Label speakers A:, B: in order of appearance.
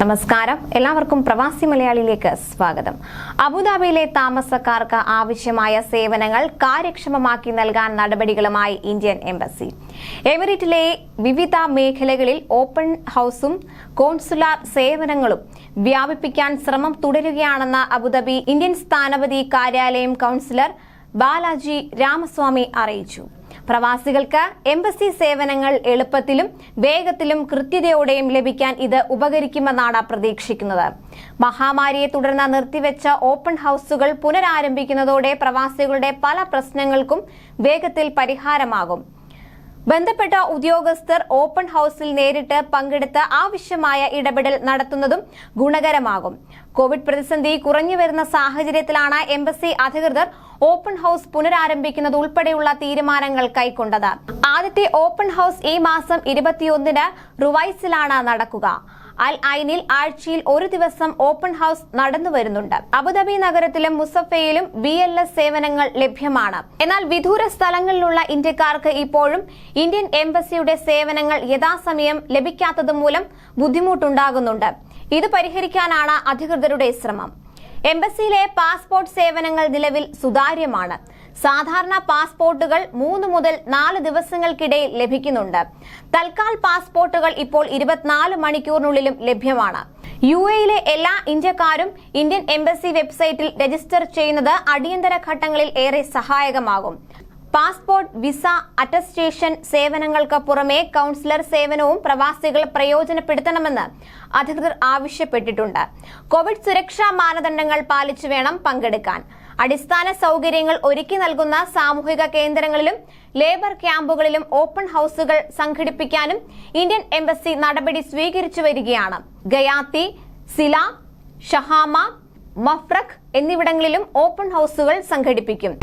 A: നമസ്കാരം. എല്ലാവർക്കും പ്രവാസി മലയാളിയിലേക്ക് സ്വാഗതം. അബുദാബിയിലെ താമസക്കാർക്ക് ആവശ്യമായ സേവനങ്ങൾ കാര്യക്ഷമമാക്കി നൽകാൻ നടപടികളുമായി ഇന്ത്യൻ എംബസി. എമിറേറ്റിലെ വിവിധ മേഖലകളിൽ ഓപ്പൺ ഹൌസും കോൺസുലാർ സേവനങ്ങളും വ്യാപിപ്പിക്കാൻ ശ്രമം തുടരുകയാണെന്ന് അബുദാബി ഇന്ത്യൻ സ്ഥാനപതി കാര്യാലയം കൌൺസിലർ ബാലാജി രാമസ്വാമി അറിയിച്ചു. പ്രവാസികൾക്ക് എംബസി സേവനങ്ങൾ എളുപ്പത്തിലും വേഗത്തിലും കൃത്യതയോടെയും ലഭിക്കാൻ ഇത് ഉപകരിക്കുമെന്നാണ് പ്രതീക്ഷിക്കുന്നത്. മഹാമാരിയെ തുടർന്ന് നിർത്തിവെച്ച ഓപ്പൺ ഹൌസുകൾ പുനരാരംഭിക്കുന്നതോടെ പ്രവാസികളുടെ പല പ്രശ്നങ്ങൾക്കും വേഗത്തിൽ പരിഹാരമാകും. ബന്ധപ്പെട്ട ഉദ്യോഗസ്ഥർ ഓപ്പൺ ഹൌസിൽ നേരിട്ട് പങ്കെടുത്ത് ആവശ്യമായ ഇടപെടൽ നടത്തുന്നതും ഗുണകരമാകും. കോവിഡ് പ്രതിസന്ധി കുറഞ്ഞു വരുന്ന സാഹചര്യത്തിലാണ് എംബസി അധികൃതർ ഓപ്പൺ ഹൗസ് പുനരാരംഭിക്കുന്നത് ഉൾപ്പെടെയുള്ള തീരുമാനങ്ങൾ കൈക്കൊണ്ടത്. ആദ്യത്തെ ഓപ്പൺ ഹൗസ് ഈ മാസം ഇരുപത്തിയൊന്നിന് റുവൈസിലാണ് നടക്കുക. അൽ ഐനിൽ ആഴ്ചയിൽ ഒരു ദിവസം ഓപ്പൺ ഹൗസ് നടന്നു വരുന്നുണ്ട്. അബുദാബി നഗരത്തിലും മുസഫയിലും ബി എൽ എസ് സേവനങ്ങൾ ലഭ്യമാണ്. എന്നാൽ വിദൂര സ്ഥലങ്ങളിലുള്ള ഇന്ത്യക്കാർക്ക് ഇപ്പോഴും ഇന്ത്യൻ എംബസിയുടെ സേവനങ്ങൾ യഥാസമയം ലഭിക്കാത്തത് മൂലം ബുദ്ധിമുട്ടുണ്ടാകുന്നുണ്ട്. ഇത് പരിഹരിക്കാനാണ് അധികൃതരുടെ ശ്രമം. എംബസിയിലെ പാസ്പോർട്ട് സേവനങ്ങൾ നിലവിൽ സുതാര്യമാണ്. സാധാരണ പാസ്പോർട്ടുകൾ മൂന്ന് മുതൽ നാല് ദിവസങ്ങൾക്കിടയിൽ ലഭിക്കുന്നുണ്ട്. തൽക്കാൽ പാസ്പോർട്ടുകൾ ഇപ്പോൾ ഇരുപത്തിനാല് മണിക്കൂറിനുള്ളിലും ലഭ്യമാണ്. യു എയിലെ എല്ലാ ഇന്ത്യക്കാരും ഇന്ത്യൻ എംബസി വെബ്സൈറ്റിൽ രജിസ്റ്റർ ചെയ്യുന്നത് അടിയന്തര ഘട്ടങ്ങളിൽ ഏറെ സഹായകമാകും. പാസ്പോർട്ട് വിസ അറ്റസ്റ്റേഷൻ സേവനങ്ങൾക്ക് പുറമെ കൌൺസിലർ സേവനവും പ്രവാസികൾ പ്രയോജനപ്പെടുത്തണമെന്ന് അധികൃതർ ആവശ്യപ്പെട്ടിട്ടുണ്ട്. കോവിഡ് സുരക്ഷാ മാനദണ്ഡങ്ങൾ പാലിച്ചു വേണം പങ്കെടുക്കാൻ. അടിസ്ഥാന സൗകര്യങ്ങൾ ഒരുക്കി നൽകുന്ന സാമൂഹിക കേന്ദ്രങ്ങളിലും ലേബർ ക്യാമ്പുകളിലും ഓപ്പൺ ഹൌസുകൾ സംഘടിപ്പിക്കാനും ഇന്ത്യൻ എംബസി നടപടി സ്വീകരിച്ചു വരികയാണ്. ഗയാത്തി സില ഷഹാമ മഫ്രഖ് എന്നിവിടങ്ങളിലും ഓപ്പൺ ഹൌസുകൾ സംഘടിപ്പിക്കും.